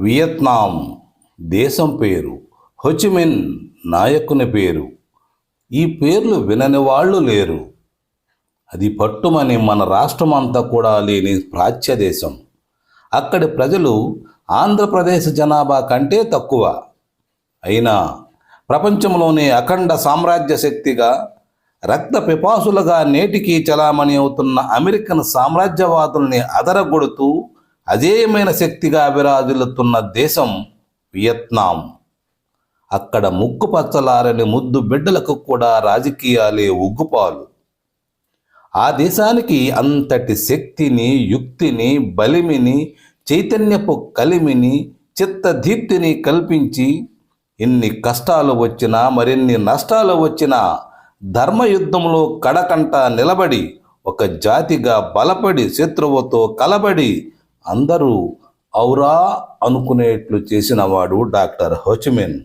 Vietnam దేశం పేరు హొచిమిన్ నాయకుని పేరు. ఈ పేర్లు వినని వాళ్ళు లేరు. అది పట్టుమని మన రాష్ట్రం అంతా కూడా లేని ప్రాచ్య దేశం అక్కడి ప్రజలు ఆంధ్రప్రదేశ్ జనాభా కంటే తక్కువ. అయినా ప్రపంచంలోనే అఖండ సామ్రాజ్య శక్తిగా రక్త పిపాసులుగా నేటికి చలామణి అవుతున్న అమెరికన్ సామ్రాజ్యవాదుల్ని అదరగొడుతూ అజేయమైన శక్తిగా అభిరాజులుతున్న దేశం వియత్నాం. అక్కడ ముక్కు పచ్చలారని ముద్దు బిడ్డలకు కూడా రాజకీయాలే ఉగ్గుపాలు. ఆ దేశానికి అంతటి శక్తిని యుక్తిని బలిమిని చైతన్యపు కలిమిని చిత్తదీప్తిని కల్పించి ఎన్ని కష్టాలు వచ్చినా మరిన్ని నష్టాలు వచ్చినా ధర్మయుద్ధంలో కడకంట నిలబడి ఒక జాతిగా బలపడి శత్రువుతో కలబడి అందరూ ఔరా అనుకునేట్లు చేసినవాడు doctor Ho Chi Minh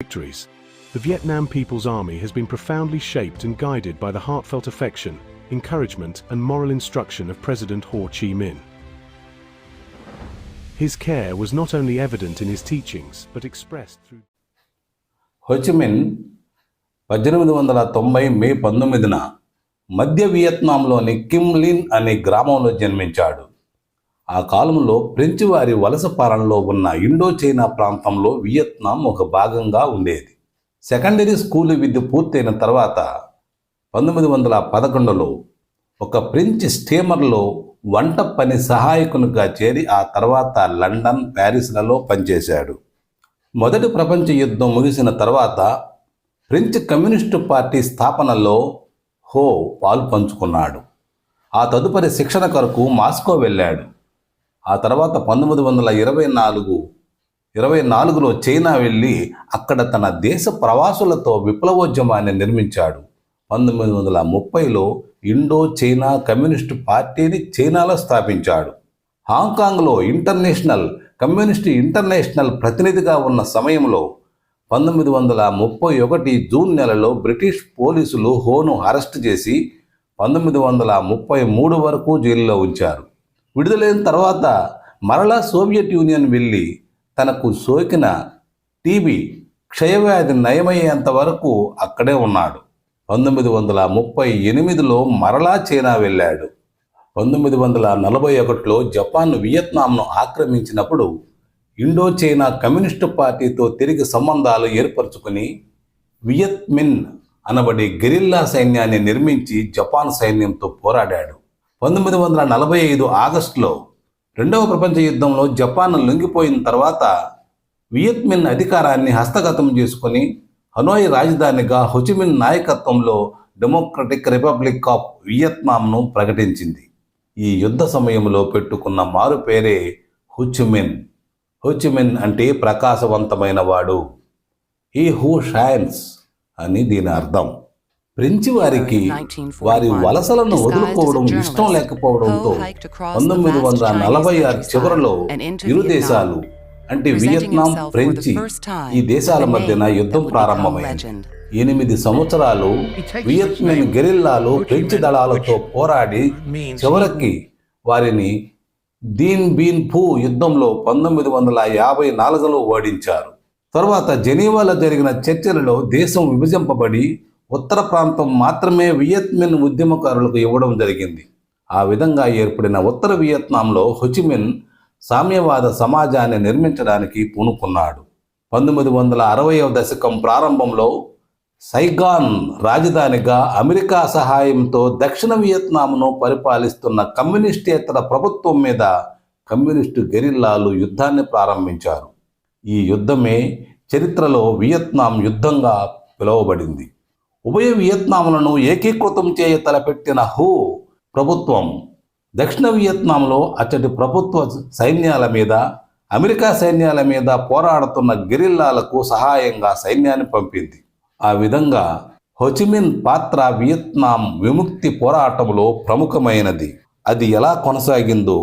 victories, the Vietnam People's Army has been profoundly shaped and guided by the heartfelt affection, encouragement, and moral instruction of President Ho Chi Minh. His care was not only evident in his teachings, but expressed through Ho Chi Minh పద్దెనిమిది వందల తొంభై మే పంతొమ్మిదిన మధ్య వియత్నాంలోని కిమ్లిన్ అనే గ్రామంలో జన్మించాడు ఆ కాలంలో ఫ్రెంచి వారి వలస పాలనలో ఉన్న ఇండో చైనా ప్రాంతంలో వియత్నాం ఒక భాగంగా ఉండేది. సెకండరీ స్కూల్ విద్య పూర్తయిన తర్వాత పంతొమ్మిది వందల పదకొండులో ఒక ఫ్రెంచ్ స్టీమర్లో వంట పని సహాయకునిగా చేరి ఆ తర్వాత లండన్ ప్యారిస్లలో పనిచేశాడు. మొదటి ప్రపంచ యుద్ధం ముగిసిన తర్వాత ఫ్రెంచ్ కమ్యూనిస్టు పార్టీ స్థాపనలో హో పాలు పంచుకున్నాడు. ఆ తదుపరి శిక్షణ కొరకు మాస్కో వెళ్ళాడు. ఆ తర్వాత పంతొమ్మిది వందల ఇరవై నాలుగు ఇరవై నాలుగులో చైనా వెళ్ళి అక్కడ తన దేశ ప్రవాసులతో విప్లవోద్యమాన్ని నిర్మించాడు. పంతొమ్మిది వందల ముప్పైలో ఇండో చైనా కమ్యూనిస్టు పార్టీని చైనాలో స్థాపించాడు. హాంకాంగ్లో ఇంటర్నేషనల్ కమ్యూనిస్ట్ ఇంటర్నేషనల్ ప్రతినిధిగా ఉన్న సమయంలో పంతొమ్మిది వందల ముప్పై ఒకటి జూన్ నెలలో బ్రిటిష్ పోలీసులు హోను అరెస్ట్ చేసి పంతొమ్మిది వందల ముప్పై మూడు వరకు జైల్లో ఉంచారు. విడుదలైన తర్వాత మరలా సోవియట్ యూనియన్ వెళ్ళి తనకు సోకిన టీబీ క్షయవ్యాధి నయమయ్యేంత వరకు అక్కడే ఉన్నాడు. పంతొమ్మిది వందల ముప్పై ఎనిమిదిలో మరలా చైనా వెళ్ళాడు. పంతొమ్మిది వందల నలభై ఒకటిలో జపాన్ వియత్నాంను ఆక్రమించినప్పుడు ఇండో చైనా కమ్యూనిస్టు పార్టీతో తిరిగి సంబంధాలు ఏర్పరచుకుని వియత్మిన్ అనబడే గెరిల్లా సైన్యాన్ని నిర్మించి జపాన్ సైన్యంతో పోరాడాడు. పంతొమ్మిది వందల నలభై ఐదు ఆగస్టులో రెండవ ప్రపంచ యుద్ధంలో జపాన్ లొంగిపోయిన తర్వాత వియత్మిన్ అధికారాన్ని హస్తగతం చేసుకుని హనోయ్ రాజధానిగా హొచిమిన్ నాయకత్వంలో డెమోక్రటిక్ రిపబ్లిక్ ఆఫ్ వియత్నాంను ప్రకటించింది. ఈ యుద్ధ సమయంలో పెట్టుకున్న మారు పేరే హుచిమిన్ హుచిమిన్ అంటే ప్రకాశవంతమైన వాడు. ఈ హూ షైన్స్ అని దీని అర్థం. ఫ్రెంచి వారికి వారి వలసలను వదులుకోవడం ఇష్టం లేకపోవడంతో పంతొమ్మిది వందల నలభై ఆరు చివరలో ఇరు దేశాలు అంటే వియత్నాం ఫ్రెంచి ఈ దేశాల మధ్యన యుద్ధం ప్రారంభమైంది. ఎనిమిది సంవత్సరాలు వియత్మిన్ గెరిల్లాలు ఫ్రెంచి దళాలతో పోరాడి చివరికి వారిని దీన్ బీన్ ఫూ యుద్ధంలో పంతొమ్మిది వందల యాభై నాలుగులో ఓడించారు. తరువాత జెనీవాలో జరిగిన చర్చలలో దేశం విభజింపబడి ఉత్తర ప్రాంతం మాత్రమే వియత్మిన్ ఉద్యమకారులకు ఇవ్వడం జరిగింది. ఆ విధంగా ఏర్పడిన ఉత్తర వియత్నాంలో హొచిమిన్ సామ్యవాద సమాజాన్ని నిర్మించడానికి పూనుకున్నాడు. పంతొమ్మిది వందల అరవయవ దశకం ప్రారంభంలో సైగాన్ రాజధానిగా అమెరికా సహాయంతో దక్షిణ వియత్నాంను పరిపాలిస్తున్న కమ్యూనిస్టేతర ప్రభుత్వం మీద కమ్యూనిస్టు గెరిల్లాలు యుద్ధాన్ని ప్రారంభించారు. ఈ యుద్ధమే చరిత్రలో వియత్నాం యుద్ధంగా పిలువబడింది. ఉభయ వియత్నాంలను ఏకీకృతం చేయ తలపెట్టిన హూ ప్రభుత్వం. దక్షిణ వియత్నాంలో అచ్చటి ప్రభుత్వ సైన్యాల మీద అమెరికా సైన్యాల మీద పోరాడుతున్న గెరిల్లాలకు సహాయంగా సైన్యాన్ని పంపింది. ఆ విధంగా హొచిమిన్ పాత్ర వియత్నాం విముక్తి పోరాటంలో ప్రముఖమైనది. అది ఎలా కొనసాగిందో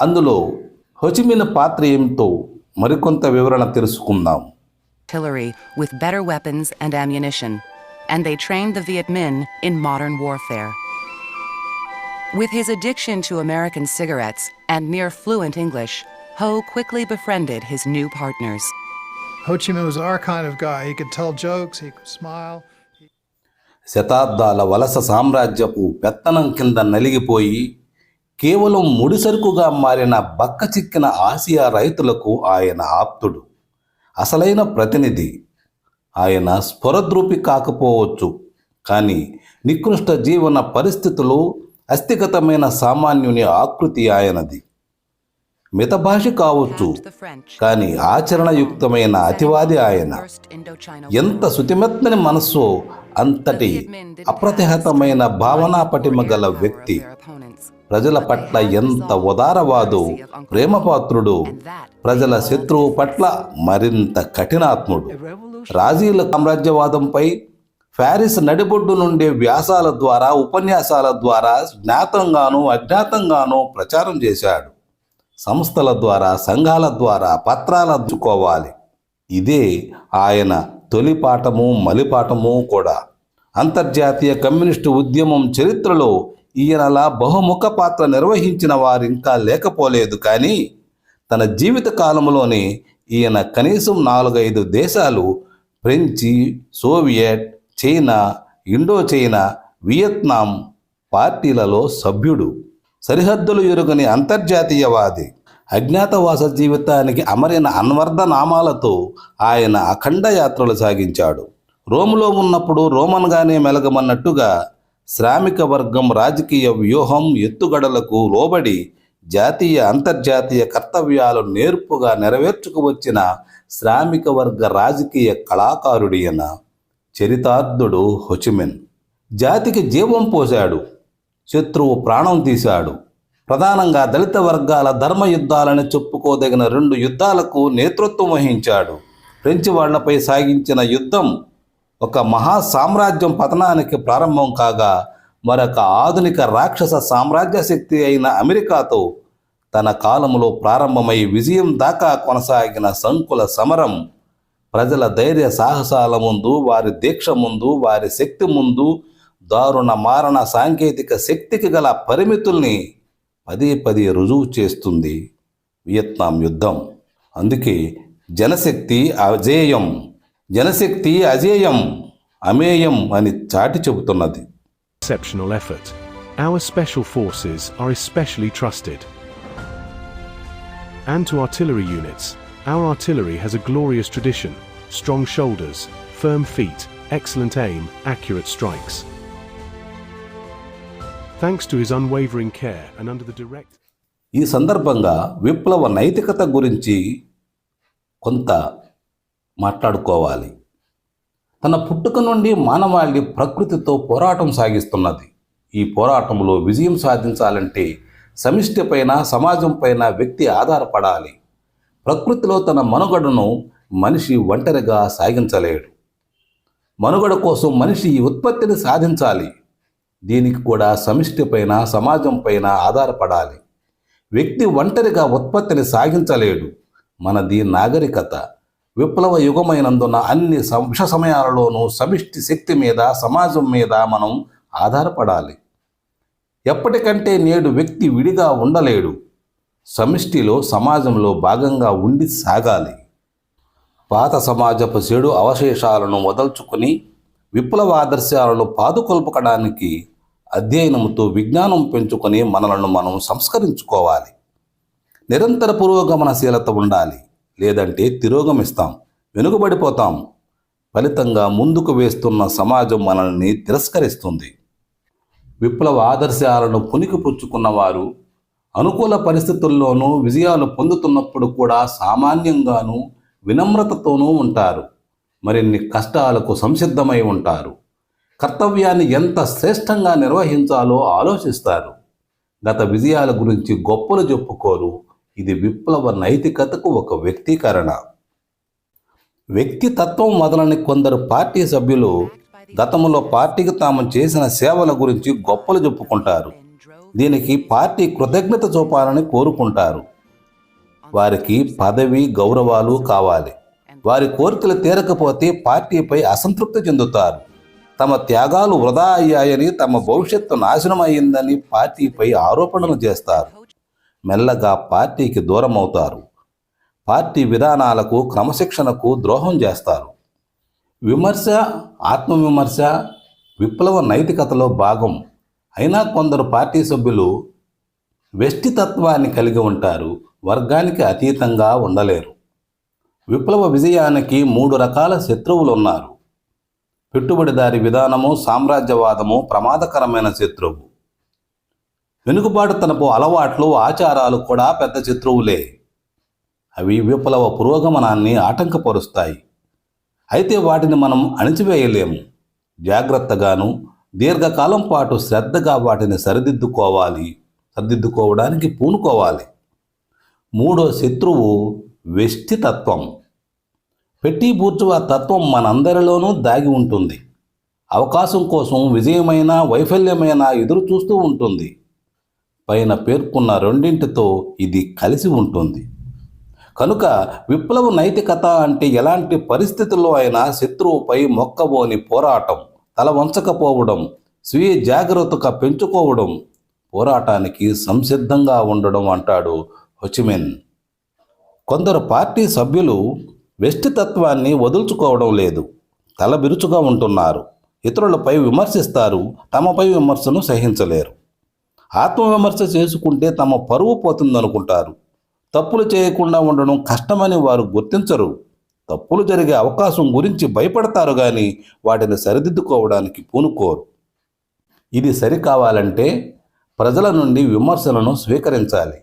అందులో హొచిమిన్ పాత్ర ఏమిటో మరికొంత వివరణ తెలుసుకుందాం. Artillery with better weapons and ammunition, and they trained the Viet Minh in modern warfare. With his addiction to American cigarettes and near fluent English, Ho quickly befriended his new partners. Ho Chi Minh was our kind of guy. He could tell jokes, he could smile. శతాబ్దాల వలస సామ్రాజ్యపు పెత్తనం కింద నలిగిపోయి కేవలం ముడిసరుకుగా మారిన బక్క చిక్కిన Asia రైతులకు ఆయన ఆప్తుడు అసలైన ప్రతినిధి ఆయన స్ఫురద్రూపి కాకపోవచ్చు. కానీ నికృష్ట జీవన పరిస్థితులు అస్థిగతమైన సామాన్యుని ఆకృతి ఆయనది. మితభాషి కావచ్చు. కానీ ఆచరణయుక్తమైన అతివాది ఆయన. ఎంత శుతిమెత్తని మనస్సో అంతటి అప్రతిహతమైన భావనా పటిమ గల వ్యక్తి. ప్రజల పట్ల ఎంత ఉదారవాదు ప్రేమపాత్రుడు. ప్రజల శత్రువు పట్ల మరింత కఠినాత్ముడు. రాజీల సామ్రాజ్యవాదంపై ప్యారిస్ నడిబొడ్డు నుండి వ్యాసాల ద్వారా ఉపన్యాసాల ద్వారా జ్ఞాతంగానూ అజ్ఞాతంగానూ ప్రచారం చేశాడు. సంస్థల ద్వారా సంఘాల ద్వారా పత్రాలు అందుకోవాలి. ఇదే ఆయన తొలి పాఠము మలిపాఠము కూడా. అంతర్జాతీయ కమ్యూనిస్టు ఉద్యమం చరిత్రలో ఈయనలా బహుముఖ పాత్ర నిర్వహించిన వారు ఇంకా లేకపోలేదు కానీ తన జీవిత కాలంలోనే ఈయన కనీసం నాలుగైదు దేశాలు ఫ్రెంచి Soviet China Indo China Vietnam పార్టీలలో సభ్యుడు సరిహద్దులు ఎరుగని అంతర్జాతీయవాది. అజ్ఞాతవాస జీవితానికి అమరిన అన్వర్ధ నామాలతో ఆయన అఖండ యాత్రలు సాగించాడు. రోములో ఉన్నప్పుడు రోమన్గానే మెలగమన్నట్టుగా శ్రామిక వర్గం రాజకీయ వ్యూహం ఎత్తుగడలకు లోబడి జాతీయ అంతర్జాతీయ కర్తవ్యాలు నేర్పుగా నెరవేర్చుకు వచ్చిన శ్రామిక వర్గ రాజకీయ కళాకారుడియన చరితార్థుడు హొచిమెన్. జాతికి జీవం పోశాడు. శత్రువు ప్రాణం తీశాడు. ప్రధానంగా దళిత వర్గాల ధర్మ యుద్ధాలని చెప్పుకోదగిన రెండు యుద్ధాలకు నేతృత్వం వహించాడు. ఫ్రెంచి వాళ్ళపై సాగించిన యుద్ధం ఒక మహా సామ్రాజ్యం పతనానికి ప్రారంభం కాగా మరొక ఆధునిక రాక్షస సామ్రాజ్య శక్తి అయిన అమెరికాతో తన కాలంలో ప్రారంభమై విజయం దాకా కొనసాగిన సంకుల సమరం ప్రజల ధైర్య సాహసాల ముందు వారి దీక్ష ముందు వారి శక్తి ముందు దారుణ మారణ సాంకేతిక శక్తికి గల పరిమితుల్ని పదే పదే రుజువు చేస్తుంది వియత్నాం యుద్ధం. అందుకే జనశక్తి అజేయం జనశక్తి అజేయం అమేయం అని చాటి చెబుతున్నది. Exceptional effort. Our special forces are especially trusted. And to artillery units, our artillery has a glorious tradition strong shoulders, firm feet, excellent aim, accurate strikes. Thanks to his unwavering care and under the direct ఈ సందర్భంగా విప్లవ నైతికత గురించి కొంత మాట్లాడుకోవాలి తన పుట్టుక నుండి మానవాళి ప్రకృతితో పోరాటం సాగిస్తున్నది. ఈ పోరాటంలో విజయం సాధించాలంటే సమిష్టిపైన సమాజంపైన వ్యక్తి ఆధారపడాలి. ప్రకృతిలో తన మనుగడను మనిషి ఒంటరిగా సాగించలేడు. మనుగడ కోసం మనిషి ఈ ఉత్పత్తిని సాధించాలి. దీనికి కూడా సమిష్టిపైన సమాజంపైన ఆధారపడాలి. వ్యక్తి ఒంటరిగా ఉత్పత్తిని సాగించలేడు. మనది నాగరికత. విప్లవ యుగమైనందున అన్ని విష సమయాలలోనూ సమిష్టి శక్తి మీద సమాజం మీద మనం ఆధారపడాలి. ఎప్పటికంటే నేడు వ్యక్తి విడిగా ఉండలేడు. సమిష్టిలో సమాజంలో భాగంగా ఉండి సాగాలి. పాత సమాజపు చెడు అవశేషాలను వదల్చుకుని విప్లవ ఆదర్శాలను పాదుకొల్పకడానికి అధ్యయనంతో విజ్ఞానం పెంచుకొని మనలను మనం సంస్కరించుకోవాలి. నిరంతర పురోగమనశీలత ఉండాలి. లేదంటే తిరోగమిస్తాం వెనుకబడిపోతాం. ఫలితంగా ముందుకు వేస్తున్న సమాజం మనల్ని తిరస్కరిస్తుంది. విప్లవ ఆదర్శాలను పుణికిపుచ్చుకున్న వారు అనుకూల పరిస్థితుల్లోనూ విజయాలు పొందుతున్నప్పుడు కూడా సామాన్యంగానూ వినమ్రతతోనూ ఉంటారు. మరిన్ని కష్టాలకు సంసిద్ధమై ఉంటారు. కర్తవ్యాన్ని ఎంత శ్రేష్టంగా నిర్వహించాలో ఆలోచిస్తారు. గత విజయాల గురించి గొప్పలు చెప్పుకోరు. ఇది విప్లవ నైతికతకు ఒక వ్యక్తీకరణ. వ్యక్తితత్వం మొదలని కొందరు పార్టీ సభ్యులు గతంలో పార్టీకి తాము చేసిన సేవల గురించి గొప్పలు చెప్పుకుంటారు. దీనికి పార్టీ కృతజ్ఞత చూపాలని కోరుకుంటారు. వారికి పదవి గౌరవాలు కావాలి. వారి కోరికలు తీరకపోతే పార్టీపై అసంతృప్తి చెందుతారు. తమ త్యాగాలు వృధా అయ్యాయని తమ భవిష్యత్తు నాశనం అయ్యిందని పార్టీపై ఆరోపణలు చేస్తారు. మెల్లగా పార్టీకి దూరం అవుతారు పార్టీ విధానాలకు క్రమశిక్షణకు ద్రోహం చేస్తారు. విమర్శ ఆత్మవిమర్శ విప్లవ నైతికతలో భాగం. అయినా కొందరు పార్టీ సభ్యులు వెష్టితత్వాన్ని కలిగి ఉంటారు వర్గానికి అతీతంగా ఉండలేరు. విప్లవ విజయానికి మూడు రకాల శత్రువులు ఉన్నారు పెట్టుబడిదారి విధానము సామ్రాజ్యవాదము ప్రమాదకరమైన శత్రువు. వెనుకబాటుతనపు అలవాట్లు ఆచారాలు కూడా పెద్ద శత్రువులే. అవి విప్లవ పురోగమనాన్ని ఆటంకపరుస్తాయి. అయితే వాటిని మనం అణిచివేయలేము. జాగ్రత్తగాను దీర్ఘకాలం పాటు శ్రద్ధగా వాటిని సరిదిద్దుకోవాలి. సరిదిద్దుకోవడానికి పూనుకోవాలి. మూడో శత్రువు వెష్టితత్వం పెట్టి బూర్చువా తత్వం మనందరిలోనూ దాగి ఉంటుంది. అవకాశం కోసం విజయమైన వైఫల్యమైన ఎదురు చూస్తూ ఉంటుంది. పైన పేర్కొన్న రెండింటితో ఇది కలిసి ఉంటుంది. కనుక విప్లవ నైతికత అంటే ఎలాంటి పరిస్థితుల్లో అయినా శత్రువుపై మొక్కబోని పోరాటం తల వంచకపోవడం స్వీయ జాగ్రత్తగా పెంచుకోవడం పోరాటానికి సంసిద్ధంగా ఉండడం అంటాడు హొచిమెన్. కొందరు పార్టీ సభ్యులు వెస్ట్ తత్వాన్ని వదులుచుకోవడం లేదు తలబిరుచుగా ఉంటున్నారు. ఇతరులపై విమర్శిస్తారు తమపై విమర్శను సహించలేరు. ఆత్మవిమర్శ చేసుకుంటే తమ పరువు పోతుందనుకుంటారు. తప్పులు చేయకుండా ఉండడం కష్టమని వారు గుర్తించరు. తప్పులు జరిగే అవకాశం గురించి భయపడతారు కానీ వాటిని సరిదిద్దుకోవడానికి పూనుకోరు. ఇది సరికావాలంటే ప్రజల నుండి విమర్శలను స్వీకరించాలి.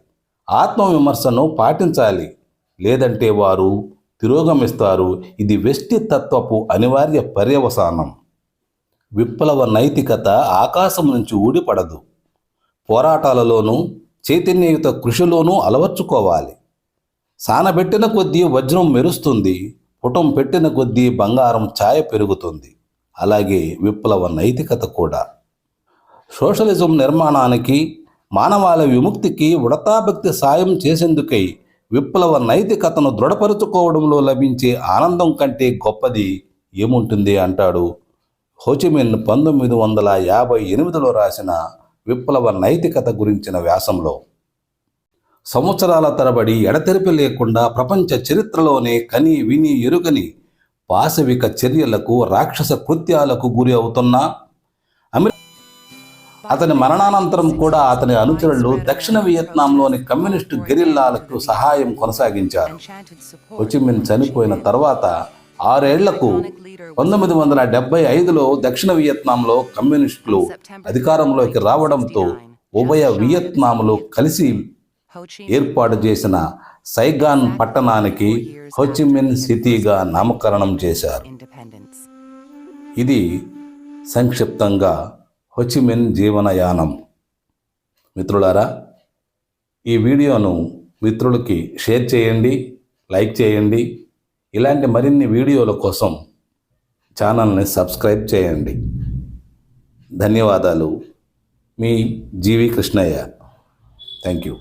ఆత్మవిమర్శను పాటించాలి. లేదంటే వారు తిరోగమిస్తారు. ఇది వెష్టి తత్వపు అనివార్య పర్యవసానం. విప్లవ నైతికత ఆకాశం నుంచి ఊడిపడదు. పోరాటాలలోనూ చైతన్యయుత కృషిలోనూ అలవర్చుకోవాలి. సానబెట్టిన కొద్దీ వజ్రం మెరుస్తుంది పుటం పెట్టిన కొద్దీ బంగారం ఛాయ పెరుగుతుంది. అలాగే విప్లవ నైతికత కూడా. సోషలిజం నిర్మాణానికి మానవాళ విముక్తికి ఉడతాభక్తి సాయం చేసేందుకై విప్లవ నైతికతను దృఢపరుచుకోవడంలో లభించే ఆనందం కంటే గొప్పది ఏముంటుంది అంటాడు హోచిమిన్ పంతొమ్మిది వందల యాభై ఎనిమిదిలో రాసిన విప్లవ నైతికత గురించిన వ్యాసంలో సంవత్సరాల తరబడి ఎడతెరిపి లేకుండా ప్రపంచ చరిత్రలోనే కని విని ఎరుగని పాశవిక చర్యలకు రాక్షస కృత్యాలకు గురి అవుతున్న అతని మరణానంతరం కూడా అతని అనుచరులు దక్షిణ వియత్నాంలోని కమ్యూనిస్టు గెరిల్లాలకు సహాయం కొనసాగించారు. హొచిమిన్ చనిపోయిన తర్వాత ఆరేళ్ళకు పంతొమ్మిది వందల డెబ్బై ఐదులో దక్షిణ వియత్నాంలో కమ్యూనిస్టులు అధికారంలోకి రావడంతో ఉభయ వియత్నాములు కలిసి ఏర్పాటు చేసిన సైగాన్ పట్టణానికి హోచిమిన్ సిటీగా నామకరణం చేశారు. ఇది సంక్షిప్తంగా హోచిమిన్ జీవనయానం. మిత్రులారా ఈ వీడియోను మిత్రులకి షేర్ చేయండి లైక్ చేయండి ఇలాంటి మరిన్ని వీడియోల కోసం ఛానల్ని సబ్స్క్రైబ్ చేయండి. ధన్యవాదాలు. మీ జీవి కృష్ణయ్య. Thank you.